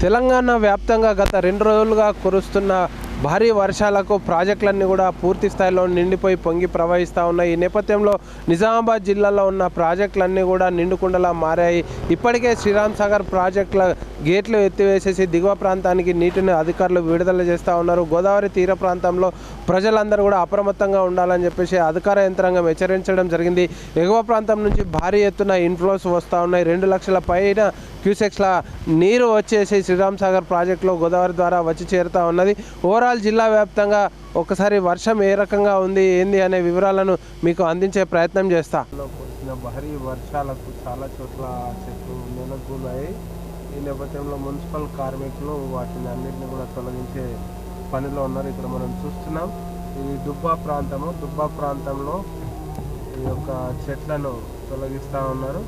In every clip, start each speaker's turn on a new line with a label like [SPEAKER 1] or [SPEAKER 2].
[SPEAKER 1] తెలంగాణ వ్యాప్తంగా గత రెండు రోజులుగా కురుస్తున్న భారీ వర్షాలకు ప్రాజెక్టులన్నీ కూడా పూర్తి స్థాయిలో నిండిపోయి పొంగి ప్రవహిస్తూ ఉన్నాయి. ఈ నేపథ్యంలో నిజామాబాద్ జిల్లాలో ఉన్న ప్రాజెక్టులన్నీ కూడా నిండుకుండలా మారాయి. ఇప్పటికే శ్రీరామ్ సాగర్ ప్రాజెక్టుల గేట్లు ఎత్తివేసేసి దిగువ ప్రాంతానికి నీటిని అధికారులు విడుదల చేస్తూ ఉన్నారు. గోదావరి తీర ప్రాంతంలో ప్రజలందరూ కూడా అప్రమత్తంగా ఉండాలని చెప్పేసి అధికార యంత్రాంగం హెచ్చరించడం జరిగింది. ఎగువ ప్రాంతం నుంచి భారీ ఎత్తున ఇన్ఫ్లోస్ వస్తూ ఉన్నాయి. రెండు లక్షల పైన క్యూసెక్స్ల నీరు వచ్చేసి శ్రీరామ్ సాగర్ ప్రాజెక్టులో గోదావరి ద్వారా వచ్చి చేరుతూ ఉన్నది. ఓవరాల్ జిల్లా వ్యాప్తంగా ఒకసారి వర్షం ఏ రకంగా ఉంది ఏంది అనే వివరాలను మీకు అందించే ప్రయత్నం చేస్తా. కురిసిన భారీ వర్షాలకు చాలా చోట్ల చెట్లు నెలకొన్నాయి. ఈ నేపథ్యంలో మున్సిపల్ కార్మికులు వాటిని అన్నింటినీ కూడా తొలగించే పనిలో ఉన్నారు. ఇక్కడ మనం చూస్తున్నాం ఈ దుబ్బా ప్రాంతము. దుబ్బా ప్రాంతంలో ఈ యొక్క చెట్లను తొలగిస్తూ ఉన్నారు.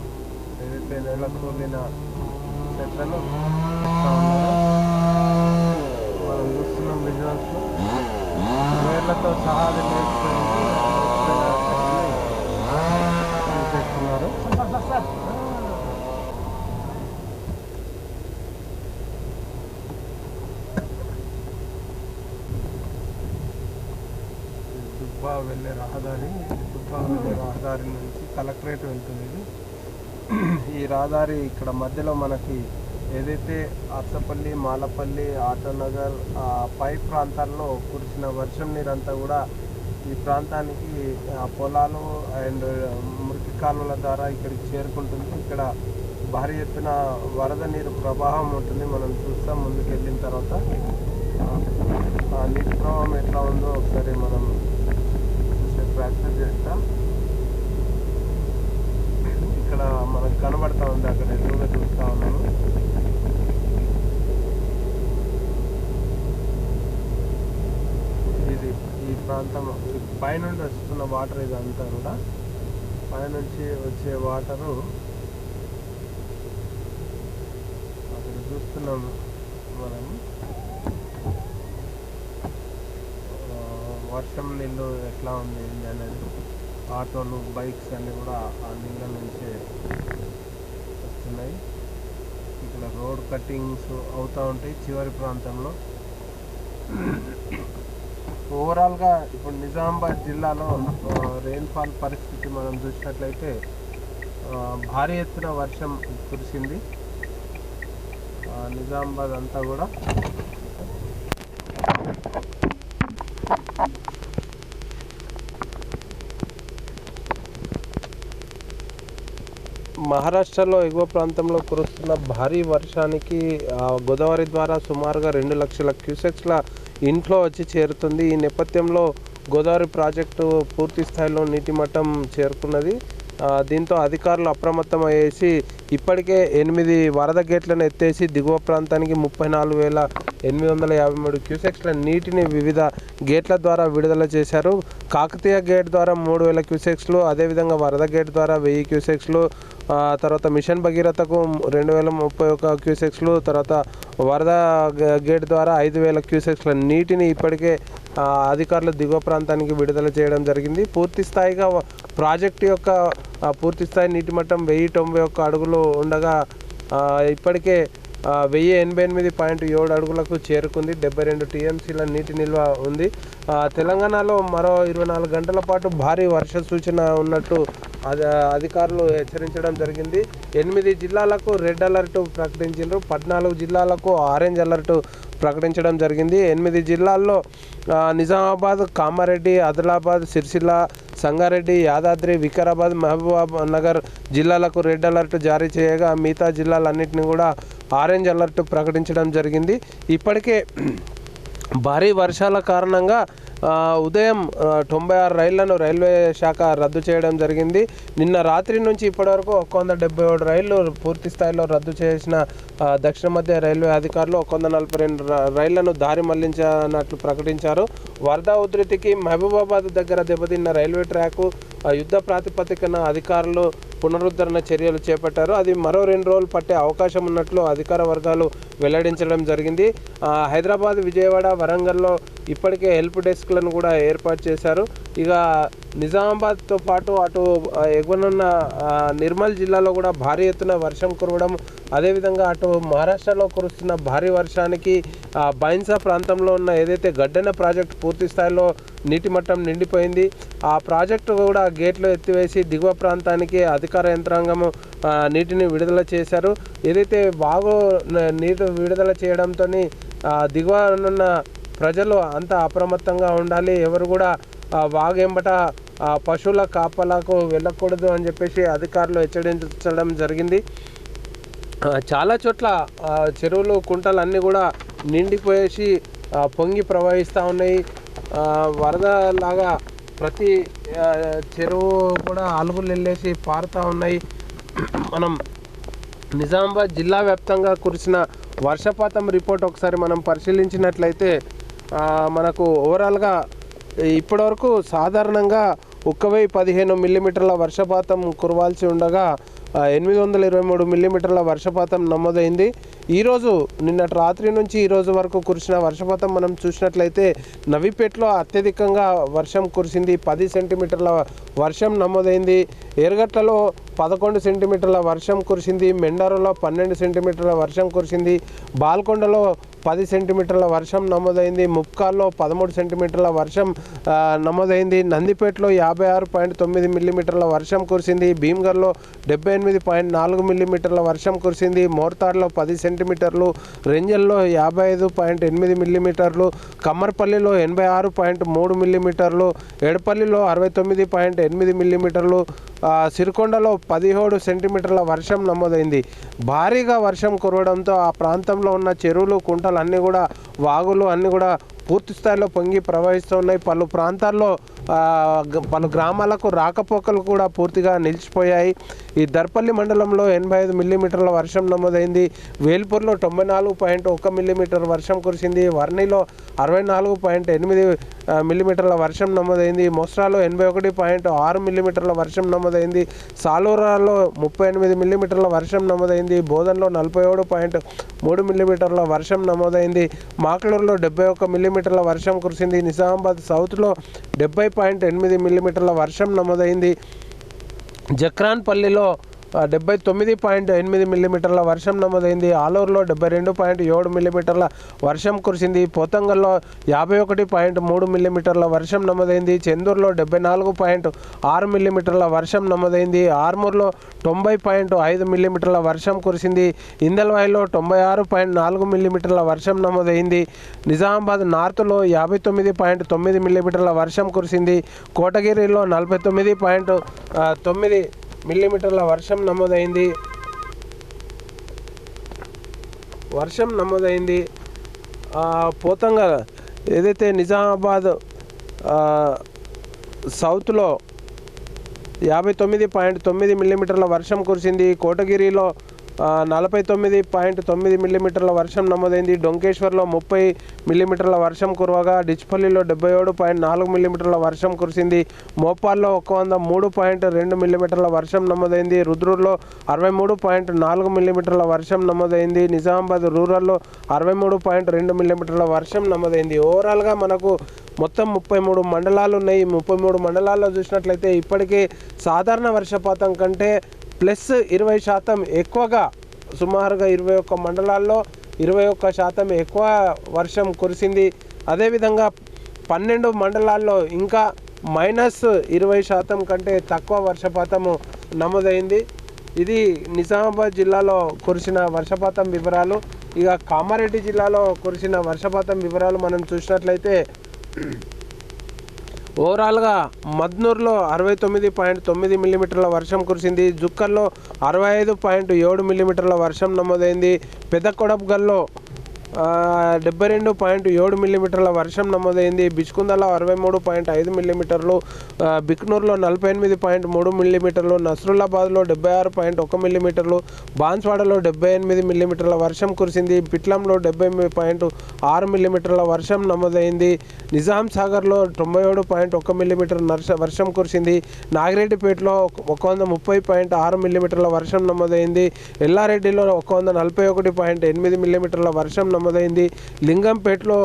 [SPEAKER 1] ఏదైతే నెలకూలిన చెట్లను ఉన్నారు. చూస్తున్నాం వేర్లతో సహా చేస్తున్నారు దుబ్బా వెళ్ళే రహదారి దుబ్బా వెళ్ళే రహదారి నుంచి కలెక్టరేట్ వెళ్తుంది. ఈ రహదారి ఇక్కడ మధ్యలో మనకి ఏదైతే అత్తపల్లి మాలపల్లి ఆటోనగర్ ఆ పై ప్రాంతాల్లో కురిసిన వర్షం నీరంతా కూడా ఈ ప్రాంతానికి ఆ పొలాలు అండ్ మురికి కాలువల ద్వారా ఇక్కడికి చేరుకుంటుంది. ఇక్కడ భారీ ఎత్తున వరద నీరు ప్రవాహం ఉంటుంది. మనం చూస్తాం ముందుకు వెళ్ళిన తర్వాత. ఆ నీటి ప్రవాహం ఎట్లా ఉందో ఒకసారి మనం చూసే ప్రయత్నం చేస్తాం ఇక్కడ మనకు కనబడతా ఉంది. అక్కడ ఎదురుగా చూస్తా ఉన్నాము ఇది ఈ ప్రాంతం ఈ పైనుండి వస్తున్న వాటర్ ఇదంతా కూడా పైనుంచి వచ్చే వాటరు అక్కడ చూస్తున్నాం మనం వర్షం నీళ్ళు ఎట్లా ఉంది అనేది. ఆటోలు బైక్స్ అన్నీ కూడా ఆ నీళ్ళ నుంచే వస్తున్నాయి. ఇక్కడ రోడ్ కట్టింగ్స్ అవుతూ ఉంటాయి చివరి ప్రాంతంలో. ఓవరాల్గా ఇప్పుడు నిజామాబాద్ జిల్లాలో రెయిన్ఫాల్ పరిస్థితి మనం చూసినట్లయితే ఆ, భారీ ఎత్తున వర్షం కురిసింది. నిజామాబాద్ అంతా కూడా. మహారాష్ట్రలో ఎగువ ప్రాంతంలో కురుస్తున్న భారీ వర్షానికి గోదావరి ద్వారా సుమారుగా రెండు లక్షల క్యూసెక్స్ల ఇంట్లో వచ్చి చేరుతుంది. ఈ నేపథ్యంలో గోదావరి ప్రాజెక్టు పూర్తి స్థాయిలో నీటి మట్టం చేరుకున్నది. దీంతో అధికారులు అప్రమత్తం అయ్యేసి ఇప్పటికే ఎనిమిది వరద గేట్లను ఎత్తేసి దిగువ ప్రాంతానికి ముప్పై నాలుగు వేల ఎనిమిది వందల యాభై మూడు క్యూసెక్స్ల నీటిని వివిధ గేట్ల ద్వారా విడుదల చేశారు. కాకతీయ గేట్ ద్వారా మూడు వేల క్యూసెక్స్లు అదేవిధంగా వరద గేట్ ద్వారా వెయ్యి క్యూసెక్స్లు తర్వాత మిషన్ భగీరథకు రెండు వేల ముప్పై ఒక క్యూసెక్స్లు తర్వాత వరద గేట్ ద్వారా ఐదు వేల క్యూసెక్స్ల నీటిని ఇప్పటికే అధికారులు దిగువ ప్రాంతానికి విడుదల చేయడం జరిగింది. పూర్తి స్థాయిగా ప్రాజెక్టు యొక్క పూర్తిస్థాయి పూర్తి స్థాయి నీటి మట్టం వెయ్యి తొంభై ఒక్క అడుగులు ఉండగా ఇప్పటికే వెయ్యి ఎనభై ఎనిమిది పాయింట్ ఏడు అడుగులకు చేరుకుంది. డెబ్బై రెండు టీఎంసీల నీటి నిల్వ ఉంది. తెలంగాణలో మరో ఇరవై నాలుగు గంటల పాటు భారీ వర్ష సూచన ఉన్నట్టు అధికారులు హెచ్చరించడం జరిగింది. ఎనిమిది జిల్లాలకు రెడ్ అలర్ట్ ప్రకటించారు పద్నాలుగు జిల్లాలకు ఆరెంజ్ అలర్ట్ ప్రకటించడం జరిగింది. ఎనిమిది జిల్లాల్లో నిజామాబాద్ కామారెడ్డి ఆదిలాబాద్ సిరిసిల్ల సంగారెడ్డి యాదాద్రి వికారాబాద్ మహబూబాబ్ నగర్ జిల్లాలకు రెడ్ అలర్ట్ జారీ చేయగా మిగతా జిల్లాలన్నింటినీ కూడా ఆరెంజ్ అలర్ట్ ప్రకటించడం జరిగింది. ఇప్పటికే భారీ వర్షాల కారణంగా ఉదయం తొంభై ఆరు రైళ్ళను రైల్వే శాఖ రద్దు చేయడం జరిగింది. నిన్న రాత్రి నుంచి ఇప్పటివరకు ఒక వంద డెబ్బై ఏడు రైళ్ళు పూర్తి స్థాయిలో రద్దు చేసిన దక్షిణ మధ్య రైల్వే అధికారులు ఒక వంద నలభై రెండు రైళ్ళను దారి మళ్ళించినట్లు ప్రకటించారు. వరద ఉధృతికి మహబూబాబాద్ దగ్గర దెబ్బతిన్న రైల్వే ట్రాకు యుద్ధ ప్రాతిపదికన అధికారులు పునరుద్ధరణ చర్యలు చేపట్టారు. అది మరో రెండు రోజులు పట్టే అవకాశం ఉన్నట్లు అధికార వర్గాలు వెల్లడించడం జరిగింది. హైదరాబాద్ విజయవాడ వరంగల్లో ఇప్పటికే హెల్ప్ డెస్క్లను కూడా ఏర్పాటు చేశారు. ఇక నిజామాబాద్తో పాటు అటు ఎగువనున్న నిర్మల్ జిల్లాలో కూడా భారీ ఎత్తున వర్షం కురవడం అదేవిధంగా అటు మహారాష్ట్రలో కురుస్తున్న భారీ వర్షానికి బైన్సా ప్రాంతంలో ఉన్న ఏదైతే గడ్డెన ప్రాజెక్ట్ పూర్తి స్థాయిలో నీటి మట్టం నిండిపోయింది. ఆ ప్రాజెక్టు కూడా గేట్లు ఎత్తివేసి దిగువ ప్రాంతానికి అధికార యంత్రాంగము నీటిని విడుదల చేశారు. ఏదైతే బాగు నీరు విడుదల చేయడంతో దిగువనున్న ప్రజలు అంత అప్రమత్తంగా ఉండాలి. ఎవరు కూడా వాగేంబట వాగెంబట పశువుల కాపలాకు వెళ్ళకూడదు అని చెప్పేసి అధికారులు హెచ్చరించడం జరిగింది. చాలా చోట్ల చెరువులు కుంటలు అన్నీ కూడా నిండిపోయేసి పొంగి ప్రవహిస్తూ ఉన్నాయి. వరదలాగా ప్రతి చెరువు కూడా అలుగులు వెళ్ళేసి పారుతూ ఉన్నాయి. మనం నిజామాబాద్ జిల్లా వ్యాప్తంగా కురిసిన వర్షపాతం రిపోర్ట్ ఒకసారి మనం పరిశీలించినట్లయితే మనకు ఓవరాల్గా ఇప్పటివరకు సాధారణంగా ఒక్క వెయ్యి పదిహేను మిల్లీమీటర్ల వర్షపాతం కురవాల్సి ఉండగా ఎనిమిది వందల ఇరవై మూడు మిల్లీమీటర్ల వర్షపాతం నమోదైంది. ఈరోజు నిన్నటి రాత్రి నుంచి ఈ రోజు వరకు కురిసిన వర్షపాతం మనం చూసినట్లయితే నవిపేటలో అత్యధికంగా వర్షం కురిసింది. పది సెంటీమీటర్ల వర్షం నమోదైంది. ఎరగట్లలో పదకొండు సెంటీమీటర్ల వర్షం కురిసింది. మెండారులో పన్నెండు సెంటీమీటర్ల వర్షం కురిసింది. బాల్కొండలో పది సెంటీమీటర్ల వర్షం నమోదైంది. ముక్కాల్లో పదమూడు సెంటీమీటర్ల వర్షం నమోదైంది. నందిపేటలో యాభై ఆరు పాయింట్ తొమ్మిది మిల్లీమీటర్ల వర్షం కురిసింది. భీమ్గర్లో డెబ్బై ఎనిమిది పాయింట్ నాలుగు మిల్లీమీటర్ల వర్షం కురిసింది. మోర్తాడులో పది సెంటీమీటర్లు రెంజల్లో యాభై ఐదు పాయింట్ ఎనిమిది మిల్లీమీటర్లు కమ్మర్పల్లిలో ఎనభై ఆరు పాయింట్ మూడు మిల్లీమీటర్లు ఎడపల్లిలో అరవై తొమ్మిది పాయింట్ ఎనిమిది మిల్లీమీటర్లు సిరికొండలో పదిహేడు సెంటీమీటర్ల వర్షం నమోదైంది. భారీగా వర్షం కురవడంతో ఆ ప్రాంతంలో ఉన్న చెరువులు కుంటలు అన్నీ కూడా వాగులు అన్నీ కూడా పూర్తి స్థాయిలో పొంగి ప్రవహిస్తున్నాయి. పలు ప్రాంతాల్లో గ- పలు గ్రామాలకు రాకపోకలు కూడా పూర్తిగా నిలిచిపోయాయి. ఈ దర్పల్లి మండలంలో ఎనభై ఐదు మిల్లీమీటర్ల వర్షం నమోదైంది. వేల్పూర్లో తొంభై నాలుగు పాయింట్ ఒక మిల్లీమీటర్ వర్షం కురిసింది. వర్ణిలో అరవై నాలుగు పాయింట్ ఎనిమిది మిల్లీమీటర్ల వర్షం నమోదైంది. మొస్రాలో ఎనభై ఒకటి పాయింట్ ఆరు మిల్లీమీటర్ల వర్షం నమోదైంది. సాలూరాలో ముప్పై ఎనిమిది మిల్లీమీటర్ల వర్షం నమోదైంది. బోధన్లో నలభై ఏడు పాయింట్ మూడు మిల్లీమీటర్ల వర్షం నమోదైంది. మాక్లూరులో డెబ్బై ఒక్క మిల్లీమీటర్ల వర్షం కురిసింది. నిజామాబాద్ సౌత్లో డెబ్బై పాయింట్ ఎనిమిది మిల్లీమీటర్ల వర్షం నమోదైంది. జక్రాన్పల్లిలో డెబ్బై తొమ్మిది పాయింట్ ఎనిమిది మిల్లీమీటర్ల వర్షం నమోదైంది. ఆలూరులో డెబ్బై రెండు పాయింట్ ఏడు మిల్లీమీటర్ల వర్షం కురిసింది. పోతంగల్లో యాభై ఒకటి పాయింట్ మూడు మిల్లీమీటర్ల వర్షం నమోదైంది. చెందూరులో డెబ్బై నాలుగు పాయింట్ ఆరు మిల్లీమీటర్ల వర్షం నమోదైంది. ఆర్మూర్లో తొంభై పాయింట్ ఐదు మిల్లీమీటర్ల వర్షం కురిసింది. ఇందల్వాయిలో తొంభై ఆరు పాయింట్ నాలుగు మిల్లీమీటర్ల వర్షం నమోదైంది. నిజామాబాద్ నార్త్లో యాభై తొమ్మిది పాయింట్ తొమ్మిది మిల్లీమీటర్ల వర్షం కురిసింది. కోటగిరిలో నలభై తొమ్మిది పాయింట్ తొమ్మిది మిల్లీమీటర్ల వర్షం నమోదైంది. వర్షం నమోదైంది. పోతంగా ఏదైతే నిజామాబాద్ సౌత్లో యాభై తొమ్మిది పాయింట్ తొమ్మిది మిల్లీమీటర్ల వర్షం కురిసింది కోటగిరిలో నలభై తొమ్మిది పాయింట్ తొమ్మిది మిల్లీమీటర్ల వర్షం నమోదైంది. డొంకేశ్వర్లో ముప్పై మిల్లీమీటర్ల వర్షం కురవగా డిచ్పల్లిలో డెబ్బై ఏడు పాయింట్ నాలుగు మిల్లీమీటర్ల వర్షం కురిసింది. మోపాల్లో ఒక వంద మూడు పాయింట్ రెండు మిల్లీమీటర్ల వర్షం నమోదైంది. రుద్రూర్లో అరవై మూడు పాయింట్ నాలుగు మిల్లీమీటర్ల వర్షం నమోదైంది. నిజామాబాద్ రూరల్లో అరవై మూడు పాయింట్ రెండు మిల్లీమీటర్ల వర్షం నమోదైంది. ఓవరాల్గా మనకు మొత్తం ముప్పై మూడు మండలాలు ఉన్నాయి. ఈ ముప్పై మూడు మండలాల్లో చూసినట్లయితే ఇప్పటికే సాధారణ వర్షపాతం కంటే ప్లస్ ఇరవై శాతం ఎక్కువగా సుమారుగా ఇరవై ఒక్క మండలాల్లో ఇరవై ఒక్క శాతం ఎక్కువ వర్షం కురిసింది. అదేవిధంగా పన్నెండు మండలాల్లో ఇంకా మైనస్ ఇరవై శాతం కంటే తక్కువ వర్షపాతము నమోదైంది. ఇది నిజామాబాద్ జిల్లాలో కురిసిన వర్షపాతం వివరాలు. ఇక కామారెడ్డి జిల్లాలో కురిసిన వర్షపాతం వివరాలు మనం చూసినట్లయితే ఓవరాల్గా మద్నూర్లో అరవై తొమ్మిది పాయింట్ తొమ్మిది మిల్లీమీటర్ల వర్షం కురిసింది. జుక్కల్లో అరవై ఐదు పాయింట్ ఏడు మిల్లీమీటర్ల వర్షం నమోదైంది. పెదకొడబ్గల్లో డెబ్బై రెండు పాయింట్ ఏడు మిల్లీమీటర్ల వర్షం నమోదైంది. బిచ్కుందలో అరవై మూడు పాయింట్ ఐదు మిల్లీమీటర్లు బిక్నూర్లో నలభై ఎనిమిది పాయింట్ మూడు మిల్లీమీటర్లు నస్రుల్లాబాద్లో డెబ్బై ఆరు పాయింట్ ఒక మిల్లీమీటర్లు బాన్స్వాడలో డెబ్బై ఎనిమిది మిల్లీమీటర్ల వర్షం కురిసింది. పిట్లంలో డెబ్బై పాయింట్ ఆరు మిల్లీమీటర్ల వర్షం నమోదైంది. నిజాం సాగర్లో తొంభై ఏడు పాయింట్ ఒక మిల్లీమీటర్ వర్షం కురిసింది. నాగిరెడ్డిపేటలో ఒక వంద ముప్పై పాయింట్ ఆరు మిల్లీమీటర్ల వర్షం నమోదైంది. ఎల్లారెడ్డిలో ఒక వంద నలభై ఒకటి పాయింట్ ఎనిమిది మిల్లీమీటర్ల వర్షం నమోదైంది. లింగంపేటలో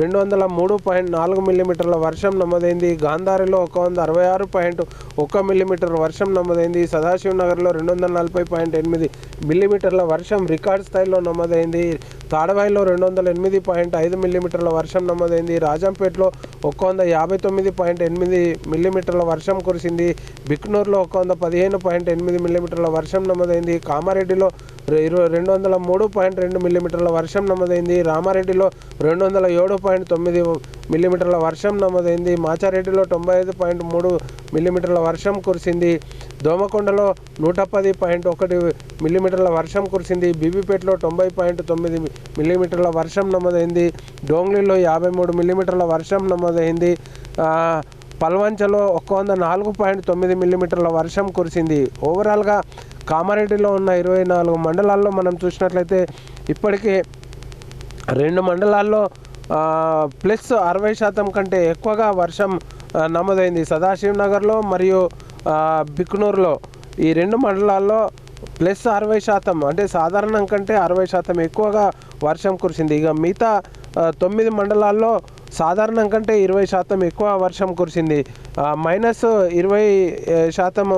[SPEAKER 1] రెండు వందల మూడు పాయింట్ నాలుగు మిల్లీమీటర్ల వర్షం నమోదైంది. గాంధారిలో ఒక వంద అరవై ఆరు పాయింట్ ఒక మిల్లీమీటర్ వర్షం నమోదైంది. సదాశివ నగర్లో రెండు వందల నలభై పాయింట్ ఎనిమిది మిల్లీమీటర్ల వర్షం రికార్డ్ స్థాయిలో నమోదైంది. తాడవాయిలో రెండు వందల ఎనిమిది పాయింట్ ఐదు మిల్లీమీటర్ల వర్షం నమోదైంది. రాజంపేటలో ఒక్క వంద యాభై తొమ్మిది పాయింట్ ఎనిమిది మిల్లీమీటర్ల వర్షం కురిసింది. బిక్నూరులో ఒక్క వంద పదిహేను పాయింట్ ఎనిమిది మిల్లీమీటర్ల వర్షం నమోదైంది. కామారెడ్డిలో ఇరవై రెండు వందల మూడు పాయింట్ రెండు మిల్లీమీటర్ల వర్షం నమోదైంది. రామారెడ్డిలో రెండు వందల ఏడు పాయింట్ తొమ్మిది మిల్లీమీటర్ల వర్షం నమోదైంది. మాచారెడ్డిలో తొంభై ఐదు పాయింట్ మూడు మిల్లీమీటర్ల వర్షం కురిసింది. దోమకొండలో నూట పది పాయింట్ ఒకటి మిల్లీమీటర్ల వర్షం కురిసింది. బీబీపేటలో తొంభై పాయింట్ తొమ్మిది మిల్లీమీటర్ల వర్షం నమోదైంది. డోంగ్లీలో యాభై మూడు మిల్లీమీటర్ల వర్షం నమోదైంది. పల్వంచలో ఒక వంద నాలుగు పాయింట్ తొమ్మిది మిల్లీమీటర్ల వర్షం కురిసింది. ఓవరాల్గా కామారెడ్డిలో ఉన్న ఇరవై నాలుగు మండలాల్లో మనం చూసినట్లయితే ఇప్పటికే రెండు మండలాల్లో ప్లస్ అరవై శాతం కంటే ఎక్కువగా వర్షం నమోదైంది. సదాశివనగర్లో మరియు బిక్నూరులో ఈ రెండు మండలాల్లో ప్లస్ అరవై శాతం అంటే సాధారణం కంటే అరవై శాతం ఎక్కువగా వర్షం కురిసింది. ఇక మిగతా తొమ్మిది మండలాల్లో సాధారణం కంటే ఇరవై శాతం ఎక్కువ వర్షం కురిసింది. మైనస్ ఇరవై శాతం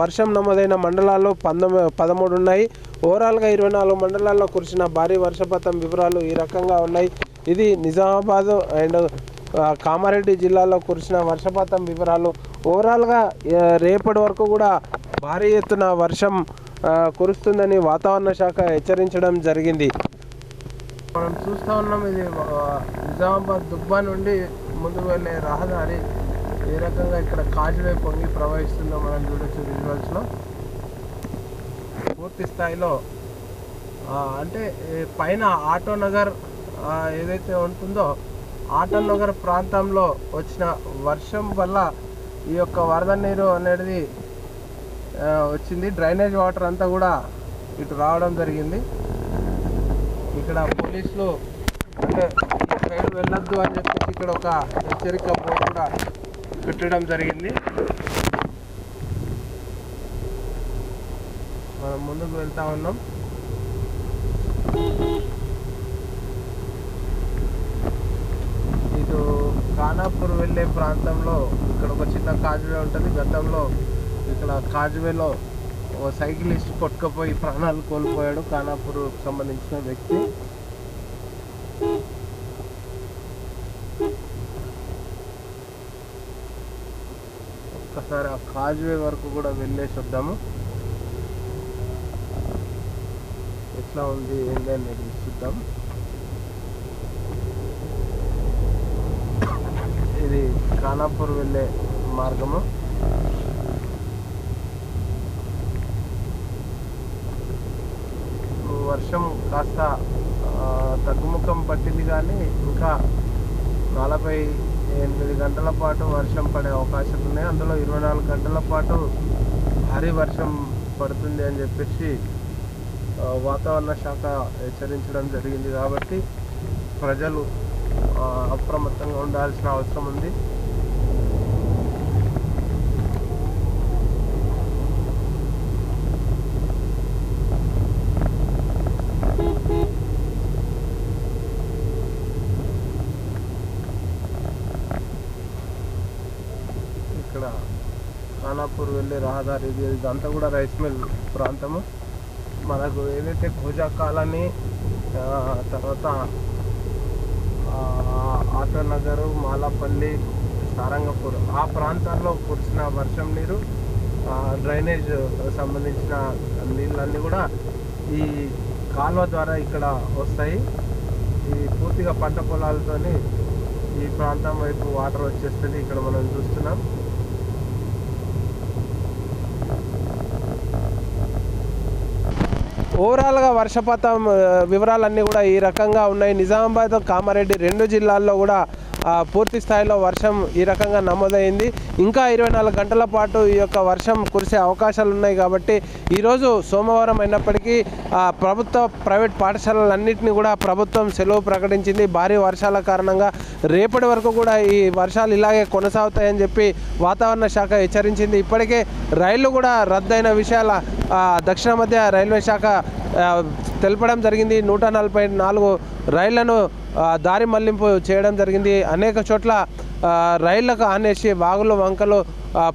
[SPEAKER 1] వర్షం నమోదైన మండలాల్లో పంతొమ్మిది పదమూడు ఉన్నాయి. ఓవరాల్గా ఇరవై నాలుగు మండలాల్లో కురిసిన భారీ వర్షపాతం వివరాలు ఈ రకంగా ఉన్నాయి. ఇది నిజామాబాద్ అండ్ కామారెడ్డి జిల్లాలో కురిసిన వర్షపాతం వివరాలు. ఓవరాల్గా రేపటి వరకు కూడా భారీ ఎత్తున వర్షం కురుస్తుందని వాతావరణ శాఖ హెచ్చరించడం జరిగింది. మనం చూస్తూ ఉన్నాం ఇది నిజామాబాద్ దుబ్బా నుండి ముందుకు వెళ్ళే రహదారి. ఏ రకంగా ఇక్కడ కాజువే పొంగి ప్రవహిస్తుందో మనం చూడొచ్చు విజువల్స్లో పూర్తి స్థాయిలో అంటే పైన ఆటో నగర్ ఏదైతే ఉంటుందో ఆటో నగర్ ప్రాంతంలో వచ్చిన వర్షం వల్ల ఈ యొక్క వరద నీరు అనేది వచ్చింది. డ్రైనేజ్ వాటర్ అంతా కూడా ఇటు రావడం జరిగింది. ఇక్కడ పోలీసులు అంటే ఈ సైడ్ వెళ్ళొద్దు అని చెప్పేసి ఇక్కడ ఒక హెచ్చరిక బోర్డు కూడా పెట్టడం జరిగింది. మనం ముందుకు వెళ్తా ఉన్నాం. ఇటు ఖానాపూర్ వెళ్ళే ప్రాంతంలో ఇక్కడ ఒక చిన్న కాజువే ఉంటుంది. గతంలో ఇక్కడ కాజువేలో ఓ సైకిలిస్ట్ కొట్టుకుపోయి ప్రాణాలు కోల్పోయాడు ఖానాపూర్ సంబంధించిన వ్యక్తి. ఒక్కసారి ఆ కాజ్వే వరకు కూడా వెళ్ళేసి వద్దాము. ఎట్లా ఉంది ఏంటి అనేది చూద్దాం. ఇది ఖానాపూర్ వెళ్ళే మార్గము. వర్షం కాస్త తగ్గుముఖం పట్టింది కానీ ఇంకా నలభై ఎనిమిది గంటల పాటు వర్షం పడే అవకాశాలు ఉన్నాయి. అందులో ఇరవై నాలుగు గంటల పాటు భారీ వర్షం పడుతుంది అని చెప్పేసి వాతావరణ శాఖ హెచ్చరించడం జరిగింది. కాబట్టి ప్రజలు అప్రమత్తంగా ఉండాల్సిన అవసరం ఉంది ఇక్కడ ఖానాపూర్ వెళ్ళే రహదారి ఇది ఇదంతా కూడా రైస్ మిల్ ప్రాంతము. మనకు ఏదైతే భోజా కాలనీ తర్వాత ఆ, ఆటో నగరు మాలాపల్లి సారంగపూర్ ఆ ప్రాంతాల్లో కురిసిన వర్షం నీరు డ్రైనేజ్ సంబంధించిన నీళ్ళన్నీ కూడా ఈ కాలువ ద్వారా ఇక్కడ వస్తాయి. ఈ పూర్తిగా పంట పొలాలతోని ఈ ప్రాంతం వైపు వాటర్ వచ్చేస్తుంది. ఇక్కడ మనం చూస్తున్నాం. ఓవరాల్గా వర్షపాతం వివరాలన్నీ కూడా ఈ రకంగా ఉన్నాయి. నిజామాబాద్ కామారెడ్డి రెండు జిల్లాల్లో కూడా పూర్తి స్థాయిలో వర్షం ఈ రకంగా నమోదైంది. ఇంకా ఇరవై నాలుగు గంటల పాటు ఈ యొక్క వర్షం కురిసే అవకాశాలు ఉన్నాయి కాబట్టి ఈరోజు సోమవారం అయినప్పటికీ ప్రభుత్వ ప్రైవేట్ పాఠశాలలన్నింటినీ కూడా ప్రభుత్వం సెలవు ప్రకటించింది. భారీ వర్షాల కారణంగా రేపటి వరకు కూడా ఈ వర్షాలు ఇలాగే కొనసాగుతాయని చెప్పి వాతావరణ శాఖ హెచ్చరించింది. ఇప్పటికే రైళ్ళు కూడా రద్దయిన విషయాల దక్షిణ మధ్య రైల్వే శాఖ తెలపడం జరిగింది. నూట నలభై నాలుగు రైళ్ళను దారి మళ్ళింపు చేయడం జరిగింది. అనేక చోట్ల రైళ్ళకు ఆనేసి వాగులు వంకలు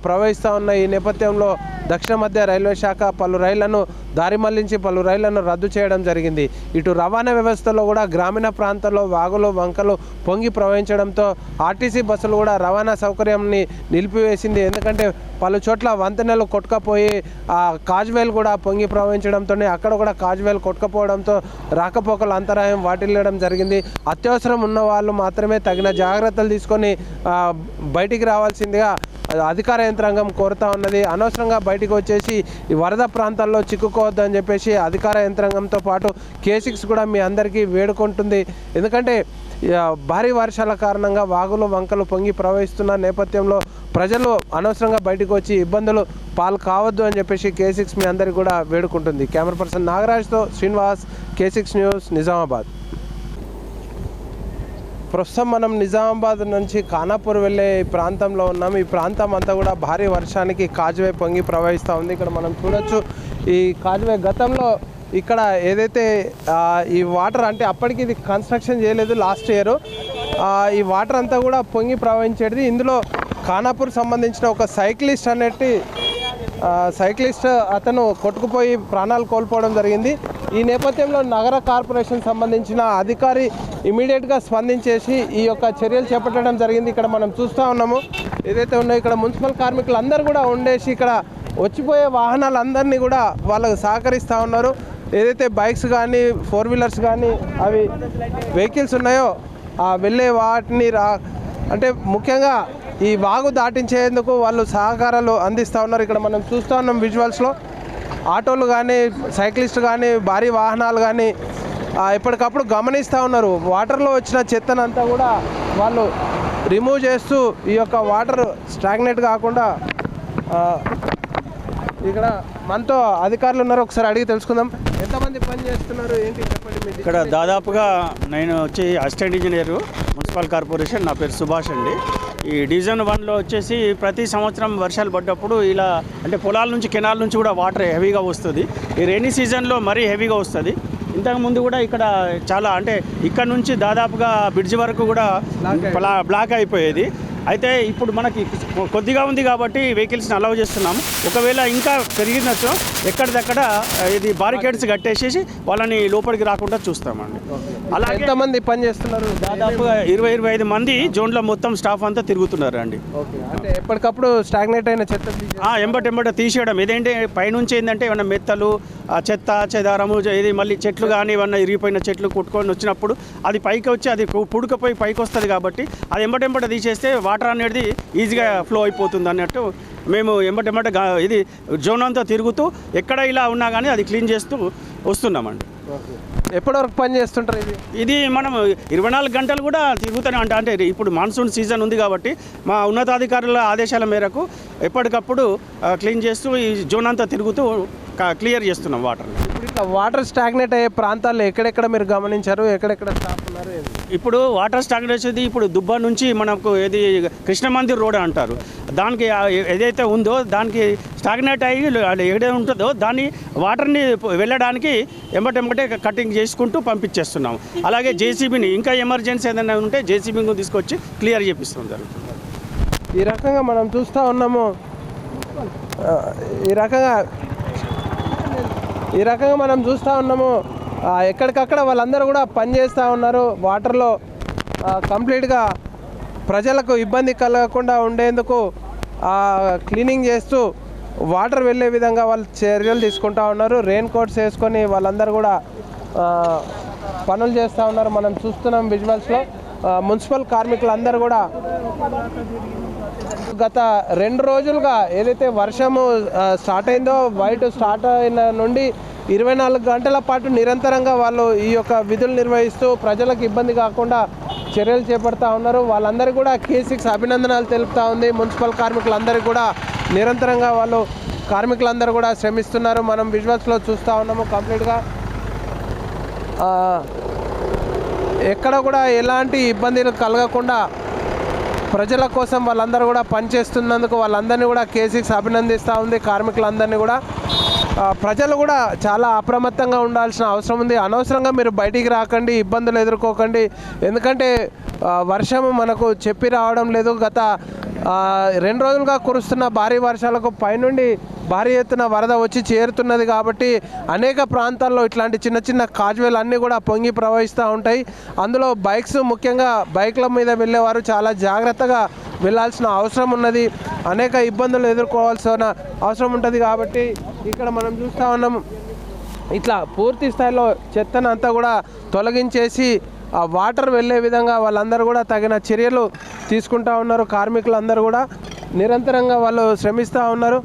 [SPEAKER 1] ప్రవహిస్తూ ఉన్న ఈ నేపథ్యంలో దక్షిణ మధ్య రైల్వే శాఖ పలు రైళ్ళను దారి మళ్ళించి పలు రైళ్ళను రద్దు చేయడం జరిగింది. ఇటు రవాణా వ్యవస్థలో కూడా గ్రామీణ ప్రాంతాల్లో వాగులు వంకలు పొంగి ప్రవహించడంతో ఆర్టీసీ బస్సులు కూడా రవాణా సౌకర్యాన్ని నిలిపివేసింది. ఎందుకంటే పలు చోట్ల వంతెనలు కొట్టుకపోయి ఆ కాజ్వేల్ కూడా పొంగి ప్రవహించడంతో అక్కడ కూడా కాజ్వేల్ కొట్టుకపోవడంతో రాకపోకలు అంతరాయం వాటిల్లడం జరిగింది. అత్యవసరం ఉన్న వాళ్ళు మాత్రమే తగిన జాగ్రత్తలు తీసుకొని బయటికి రావాల్సిందిగా అధికార యంత్రాంగం కోరుతా ఉన్నది. అనవసరంగా బయటికి వచ్చేసి ఈ వరద ప్రాంతాల్లో చిక్కుకో అని చెప్పేసి అధికార యంత్రాంగంతో పాటు కే సిక్స్ కూడా మీ అందరికీ వేడుకుంటుంది. ఎందుకంటే భారీ వర్షాల కారణంగా వాగులు వంకలు పొంగి ప్రవహిస్తున్న నేపథ్యంలో ప్రజలు అనవసరంగా బయటకు వచ్చి ఇబ్బందులు పాలు కావద్దు అని చెప్పేసి కేసిక్స్ మీ అందరికీ కూడా వేడుకుంటుంది. Camera person నాగరాజ్తో Srinivas K six news Nizamabad. ప్రస్తుతం మనం నిజామాబాద్ నుంచి ఖానాపూర్ వెళ్ళే ఈ ప్రాంతంలో ఉన్నాం. ఈ ప్రాంతం అంతా కూడా భారీ వర్షానికి కాజువే పొంగి ప్రవహిస్తూ ఉంది. ఇక్కడ మనం చూడొచ్చు ఈ కాజువే గతంలో ఇక్కడ ఏదైతే ఈ వాటర్ అంటే అప్పటికి ఇది కన్స్ట్రక్షన్ చేయలేదు లాస్ట్ ఇయర్. ఈ వాటర్ అంతా కూడా పొంగి ప్రవహించేది ఇందులో ఖానాపూర్ సంబంధించిన ఒక సైక్లిస్ట్ అనేటి సైక్లిస్ట్ అతను కొట్టుకుపోయి ప్రాణాలు కోల్పోవడం జరిగింది. ఈ నేపథ్యంలో నగర కార్పొరేషన్ సంబంధించిన అధికారి ఇమీడియట్గా స్పందించేసి ఈ యొక్క చర్యలు చేపట్టడం జరిగింది. ఇక్కడ మనం చూస్తూ ఉన్నాము. ఏదైతే ఉన్నాయో ఇక్కడ మున్సిపల్ కార్మికులందరూ కూడా ఉండేసి ఇక్కడ వచ్చిపోయే వాహనాలందరినీ కూడా వాళ్ళకు సహకరిస్తూ ఉన్నారు. ఏదైతే బైక్స్ కానీ ఫోర్ వీలర్స్ కానీ అవి వెహికల్స్ ఉన్నాయో ఆ వెళ్ళే వాటిని రా అంటే ముఖ్యంగా ఈ వాగు దాటించేందుకు వాళ్ళు సహకారాలు అందిస్తూ ఉన్నారు. ఇక్కడ మనం చూస్తూ ఉన్నాం విజువల్స్లో. ఆటోలు కానీ సైక్లిస్ట్ కానీ భారీ వాహనాలు కానీ ఎప్పటికప్పుడు గమనిస్తూ ఉన్నారు. వాటర్లో వచ్చిన చెత్తనంతా కూడా వాళ్ళు రిమూవ్ చేస్తూ ఈ యొక్క వాటర్ స్టాగ్నేట్ కాకుండా ఇక్కడ మనతో అధికారులు ఉన్నారు ఒకసారి అడిగి తెలుసుకుందాం. ఎంతమంది పని చేస్తున్నారు? ఏంటి చెప్పండి
[SPEAKER 2] ఇక్కడ దాదాపుగా నేను వచ్చి అసిస్టెంట్ ఇంజనీరు మున్సిపల్ కార్పొరేషన్ నా పేరు సుభాష్ అండి. ఈ డివిజన్ వన్లో వచ్చేసి ప్రతి సంవత్సరం వర్షాలు పడ్డప్పుడు ఇలా అంటే పొలాల నుంచి కెనాల్ నుంచి కూడా వాటర్ హెవీగా వస్తుంది. ఈ రైనీ సీజన్లో మరీ హెవీగా వస్తుంది. ఇంతకు ముందు కూడా ఇక్కడ చాలా అంటే ఇక్కడ నుంచి దాదాపుగా బ్రిడ్జ్ వరకు కూడా బ్లా బ్లాక్ అయిపోయేది. అయితే ఇప్పుడు మనకి కొద్దిగా ఉంది కాబట్టి వెహికల్స్ని అలౌ చేస్తున్నాము. ఒకవేళ ఇంకా పెరిగినచో ఎక్కడిదక్కడ ఇది బారికేడ్స్ కట్టేసేసి వాళ్ళని లోపలికి రాకుండా చూస్తామండి. అలాగే
[SPEAKER 1] ఎంతమంది పని చేస్తున్నారు?
[SPEAKER 2] దాదాపుగా ఇరవై ఇరవై ఐదు మంది జోన్లో మొత్తం స్టాఫ్ అంతా తిరుగుతున్నారు అండి
[SPEAKER 1] అంటే ఎప్పటికప్పుడు స్టాగ్నేట్ అయిన చెత్త
[SPEAKER 2] ఆ, ఎంబట ఎంబట తీసేయడం. ఇదేంటి పైనుంచి ఏంటంటే ఏమన్నా మెత్తలు ఆ చెత్త చెదారము ఇది మళ్ళీ చెట్లు కానీ ఏమన్నా ఇరిగిపోయిన చెట్లు కొట్టుకొని వచ్చినప్పుడు అది పైకి వచ్చి అది పుడుకపోయి పైకి వస్తుంది కాబట్టి అది ఎంబట ఎంబట తీసేస్తే వాటర్ అనేది ఈజీగా ఫ్లో అయిపోతుంది అన్నట్టు మేము ఎంబటెంబట ఇది జోన్ అంతా తిరుగుతూ ఎక్కడ ఇలా ఉన్నా కానీ అది క్లీన్ చేస్తూ వస్తున్నామండి
[SPEAKER 1] ఓకే. ఎప్పటి వరకు పని చేస్తుంటారు ఇది
[SPEAKER 2] ఇది మనం ఇరవై నాలుగు గంటలు కూడా తిరుగుతూనే ఉంటాం అంటే ఇప్పుడు మాన్సూన్ సీజన్ ఉంది కాబట్టి మా ఉన్నతాధికారుల ఆదేశాల మేరకు ఎప్పటికప్పుడు క్లీన్ చేస్తూ ఈ జోన్ అంతా తిరుగుతూ క్లియర్ చేస్తున్నాం వాటర్ని
[SPEAKER 1] ఇప్పుడు ఇట్లా వాటర్ స్టాగ్నేట్ అయ్యే ప్రాంతాల్లో ఎక్కడెక్కడ మీరు గమనించారు ఎక్కడెక్కడ?
[SPEAKER 2] ఇప్పుడు వాటర్ స్టాగ్నేట్ వచ్చేది ఇప్పుడు దుబ్బా నుంచి మనకు ఏది కృష్ణ మందిర్ రోడ్ అంటారు. దానికి ఏదైతే ఉందో దానికి స్టాగ్నేట్ అయ్యి ఏదైతే ఉంటుందో దాన్ని వాటర్ని వెళ్ళడానికి ఎంబటెంబటే కటింగ్ చేసుకుంటూ పంపించేస్తున్నాం. అలాగే జేసీబీని ఇంకా ఎమర్జెన్సీ ఏదైనా ఉంటే జేసీబీని తీసుకొచ్చి క్లియర్ చేపిస్తాం జరుగుతుంది.
[SPEAKER 1] ఈ రకంగా మనం చూస్తూ ఉన్నాము. ఈ రకంగా ఈ రకంగా మనం చూస్తూ ఉన్నాము. ఎక్కడికక్కడ వాళ్ళందరూ కూడా పని చేస్తూ ఉన్నారు. వాటర్లో కంప్లీట్గా ప్రజలకు ఇబ్బంది కలగకుండా ఉండేందుకు క్లీనింగ్ చేస్తూ వాటర్ వెళ్ళే విధంగా వాళ్ళు చర్యలు తీసుకుంటూ ఉన్నారు. రెయిన్ కోట్స్ వేసుకొని వాళ్ళందరూ కూడా పనులు చేస్తూ ఉన్నారు. మనం చూస్తున్నాం విజువల్స్లో మున్సిపల్ కార్మికులందరూ కూడా గత రెండు రోజులుగా ఏదైతే వర్షము స్టార్ట్ అయిందో వైట్ స్టార్ట్ అయిన నుండి ఇరవై నాలుగు గంటల పాటు నిరంతరంగా వాళ్ళు ఈ యొక్క విధులు నిర్వహిస్తూ ప్రజలకు ఇబ్బంది కాకుండా చర్యలు చేపడతా ఉన్నారు. వాళ్ళందరూ కూడా కేసీకి అభినందనాలు అభినందనలు తెలుపుతా ఉంది. మున్సిపల్ కార్మికులందరూ కూడా నిరంతరంగా వాళ్ళు కార్మికులందరూ కూడా శ్రమిస్తున్నారు. మనం విజువల్స్లో చూస్తూ ఉన్నాము కంప్లీట్గా. ఎక్కడ కూడా ఎలాంటి ఇబ్బందులు కలగకుండా ప్రజల కోసం వాళ్ళందరూ కూడా పనిచేస్తున్నందుకు వాళ్ళందరినీ కూడా కేసీక్స్ అభినందిస్తూ ఉంది. కార్మికులందరినీ కూడా ప్రజలు కూడా చాలా అప్రమత్తంగా ఉండాల్సిన అవసరం ఉంది. అనవసరంగా మీరు బయటికి రాకండి ఇబ్బందులు ఎదుర్కోకండి. ఎందుకంటే వర్షము వర్షం మనకు చెప్పి రావడం లేదు. గత రెండు రోజులుగా కురుస్తున్న భారీ వర్షాలకు పైనుండి భారీ ఎత్తున వరద వచ్చి చేరుతున్నది కాబట్టి అనేక ప్రాంతాల్లో ఇట్లాంటి చిన్న చిన్న కాజ్వేలు అన్నీ కూడా పొంగి ప్రవహిస్తూ ఉంటాయి. అందులో బైక్స్ ముఖ్యంగా బైక్ల మీద వెళ్ళేవారు చాలా జాగ్రత్తగా వెళ్ళాల్సిన అవసరం ఉన్నది. అనేక ఇబ్బందులు ఎదుర్కోవాల్సిన అవసరం ఉంటుంది కాబట్టి ఇక్కడ మనం చూస్తూ ఉన్నాం. ఇట్లా పూర్తి స్థాయిలో చెత్తను అంతా కూడా తొలగించేసి ఆ వాటర్ వెళ్ళే విధంగా వాళ్ళందరూ కూడా తగిన చర్యలు తీసుకుంటా ఉన్నారు. కార్మికులందరూ కూడా నిరంతరంగా వాళ్ళు శ్రమిస్తూ ఉన్నారు.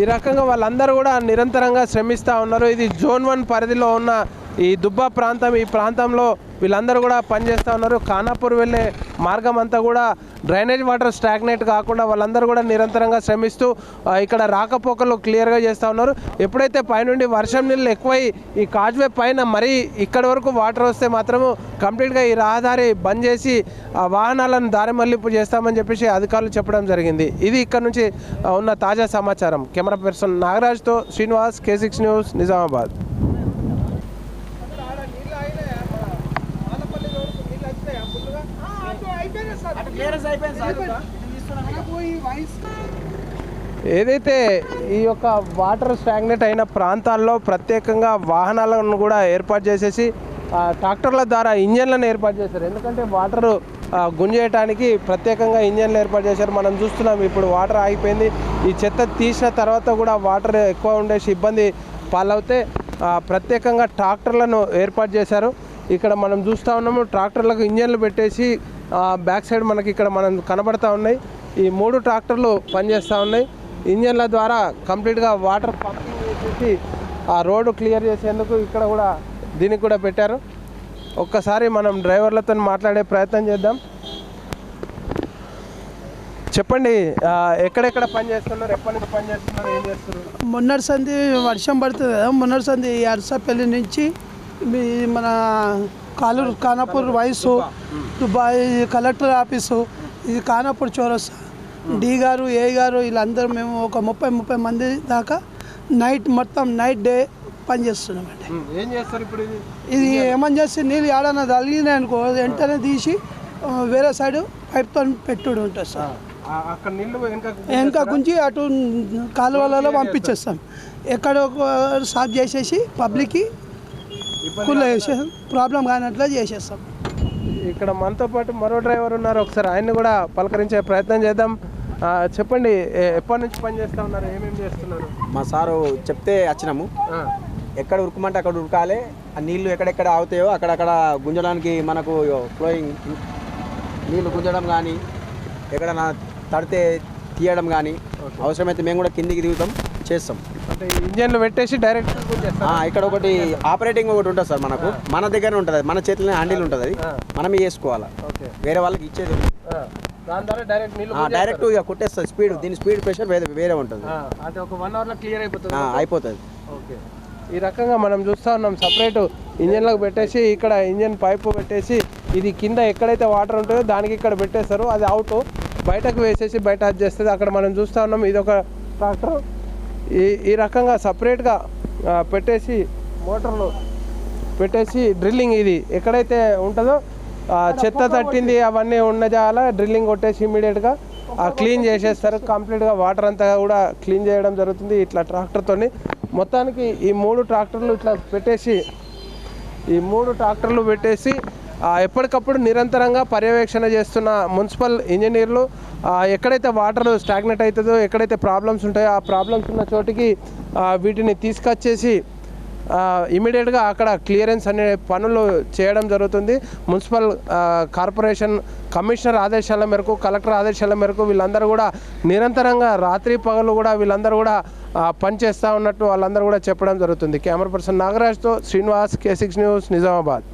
[SPEAKER 1] ఈ రకంగా వాళ్ళందరూ కూడా నిరంతరంగా శ్రమిస్తూ ఉన్నారు. ఇది జోన్ వన్ పరిధిలో ఉన్న ఈ దుబ్బా ప్రాంతం ఈ ప్రాంతంలో వీళ్ళందరూ కూడా పనిచేస్తూ ఉన్నారు. ఖానాపూర్ వెళ్ళే మార్గం అంతా కూడా డ్రైనేజ్ వాటర్ స్టాగ్నేట్ కాకుండా వాళ్ళందరూ కూడా నిరంతరంగా శ్రమిస్తూ ఇక్కడ రాకపోకలు క్లియర్గా చేస్తూ ఉన్నారు. ఎప్పుడైతే పైనుండి వర్షం నీళ్ళు ఎక్కువై ఈ కాజ్వే పైన మరీ ఇక్కడి వరకు వాటర్ వస్తే మాత్రము కంప్లీట్గా ఈ రహదారి బంద్ చేసి ఆ వాహనాలను దారి మళ్ళింపు చేస్తామని చెప్పేసి అధికారులు చెప్పడం జరిగింది. ఇది ఇక్కడ నుంచి ఉన్న తాజా సమాచారం. Camera person నాగరాజ్తో Srinivas K six news Nizamabad. ఏదైతే ఈ యొక్క వాటర్ స్టాగ్నెట్ అయిన ప్రాంతాల్లో ప్రత్యేకంగా వాహనాలను కూడా ఏర్పాటు చేసేసి ఆ, ట్రాక్టర్ల ద్వారా ఇంజన్లను ఏర్పాటు చేశారు. ఎందుకంటే వాటర్ గుంజేయటానికి ప్రత్యేకంగా ఇంజన్లు ఏర్పాటు చేశారు. మనం చూస్తున్నాం ఇప్పుడు వాటర్ ఆగిపోయింది. ఈ చెత్త తీసిన తర్వాత కూడా వాటర్ ఎక్కువ ఉండేసి ఇబ్బంది పాలవుతే ప్రత్యేకంగా ట్రాక్టర్లను ఏర్పాటు చేశారు. ఇక్కడ మనం చూస్తూ ఉన్నాము ట్రాక్టర్లకు ఇంజన్లు పెట్టేసి బ్యాక్ సైడ్ మనకి ఇక్కడ మనం కనబడతా ఉన్నాయి. ఈ మూడు ట్రాక్టర్లు పనిచేస్తూ ఉన్నాయి. ఇంజన్ల ద్వారా కంప్లీట్గా వాటర్ పంపింగ్ చేసేసి ఆ రోడ్డు క్లియర్ చేసేందుకు ఇక్కడ కూడా దీనికి కూడా పెట్టారు. ఒక్కసారి మనం డ్రైవర్లతో మాట్లాడే ప్రయత్నం చేద్దాం. చెప్పండి ఎక్కడెక్కడ పని చేస్తున్నారు ఎప్పటి నుంచి పని చేస్తున్నారు ఏం చేస్తున్నారు?
[SPEAKER 3] మొన్నటి సంది వర్షం పడుతుంది కదా మొన్నటి సంది అరసపల్లి నుంచి మన కాలూరు ఖానాపూర్ వయసు దుబాయ్ కలెక్టర్ ఆఫీసు ఇది ఖానాపూర్ చౌరస్తా. డి గారు ఏ గారు వీళ్ళందరూ మేము ఒక ముప్పై ముప్పై మంది దాకా నైట్ మొత్తం నైట్ డే పనిచేస్తున్నామండి
[SPEAKER 1] ఏం చేస్తారు ఇప్పుడు ఇది?
[SPEAKER 3] ఇది ఎమర్జెన్సీ నీళ్ళు ఏడన్నా తగిలినాయి అనుకో వెంటనే తీసి వేరే సైడ్ పైప్తో పెట్టుడు ఉంటుంది సార్.
[SPEAKER 1] అక్కడ నీళ్ళు వెనక
[SPEAKER 3] గుంజి అటు కాలువలలో పంపించేస్తాం. ఎక్కడ సాఫ్ చేసేసి పబ్లిక్కి ప్రాబ్లం కానట్లా చేసేస్తాం.
[SPEAKER 1] ఇక్కడ మనతో పాటు మరో డ్రైవర్ ఉన్నారు. ఒకసారి ఆయన్ని కూడా పలకరించే ప్రయత్నం చేద్దాం. చెప్పండి ఎప్పటి నుంచి పని చేస్తా ఉన్నారు? ఏమేమి చేస్తున్నారు?
[SPEAKER 4] మా సారు చెప్తే వచ్చినాము. ఎక్కడ ఉరుకుమంటే అక్కడ ఉరకాలి. ఆ నీళ్ళు ఎక్కడెక్కడ ఆగుతాయో అక్కడక్కడ గుంజడానికి మనకు ఫ్లోయింగ్ నీళ్ళు గుంజడం కానీ ఎక్కడైనా తడితే తీయడం కానీ అవసరమైతే మేము కూడా కిందికి దిగుతాం చేస్తాం.
[SPEAKER 1] ఇంజన్లు పెట్టేసి డైరెక్ట్
[SPEAKER 4] ఇక్కడ ఒకటి ఆపరేటింగ్ ఒకటి ఉంటుంది సార్ మనకు. మన దగ్గర ఉంటుంది. మన చేతిలోనే హ్యాండిల్ ఉంటుంది అది. మనమే చేసుకోవాలి.
[SPEAKER 1] ఓకే.
[SPEAKER 4] వేరే వాళ్ళకి ఇచ్చేది
[SPEAKER 1] డైరెక్ట్
[SPEAKER 4] ఇక కొట్టేస్తుంది స్పీడ్ దీని స్పీడ్ ప్రెషర్ వేరే వేరే ఉంటుంది.
[SPEAKER 1] ఆ, అంటే ఒక వన్ అవర్లో క్లియర్ అయిపోతుంది.
[SPEAKER 4] ఆ, అయిపోతుంది.
[SPEAKER 1] ఓకే. ఈ రకంగా మనం చూస్తూ ఉన్నాం సపరేట్ ఇంజన్లకు పెట్టేసి ఇక్కడ ఇంజన్ పైపు పెట్టేసి ఇది కింద ఎక్కడైతే వాటర్ ఉంటుందో దానికి ఇక్కడ పెట్టేస్తారు. అది అవుట్ బయటకు వేసేసి బయట అది చేస్తుంది అక్కడ మనం చూస్తూ ఉన్నాం. ఇది ఒక ట్రాక్టర్ ఈ ఈ రకంగా సపరేట్గా పెట్టేసి మోటార్లు పెట్టేసి డ్రిల్లింగ్ ఇది ఎక్కడైతే ఉంటుందో చెత్త తట్టింది అవన్నీ ఉన్న జాల డ్రిల్లింగ్ కొట్టేసి ఇమీడియట్గా క్లీన్ చేసేస్తారు. కంప్లీట్గా వాటర్ అంతా కూడా క్లీన్ చేయడం జరుగుతుంది ఇట్లా ట్రాక్టర్తోని. మొత్తానికి ఈ మూడు ట్రాక్టర్లు ఇట్లా పెట్టేసి ఈ మూడు ట్రాక్టర్లు పెట్టేసి ఎప్పటికప్పుడు నిరంతరంగా పర్యవేక్షణ చేస్తున్న మున్సిపల్ ఇంజనీర్లు ఎక్కడైతే వాటర్ స్టాగ్నెట్ అవుతుందో ఎక్కడైతే ప్రాబ్లమ్స్ ఉంటాయో ఆ ప్రాబ్లమ్స్ ఉన్న చోటికి వీటిని తీసుకొచ్చేసి ఇమీడియట్గా అక్కడ క్లియరెన్స్ అనే పనులు చేయడం జరుగుతుంది. మున్సిపల్ కార్పొరేషన్ కమిషనర్ ఆదేశాల మేరకు కలెక్టర్ ఆదేశాల మేరకు వీళ్ళందరూ కూడా నిరంతరంగా రాత్రి పగలు కూడా వీళ్ళందరూ కూడా పనిచేస్తూ ఉన్నట్టు వాళ్ళందరూ కూడా చెప్పడం జరుగుతుంది. Camera person నాగరాజ్తో Srinivas K six news Nizamabad.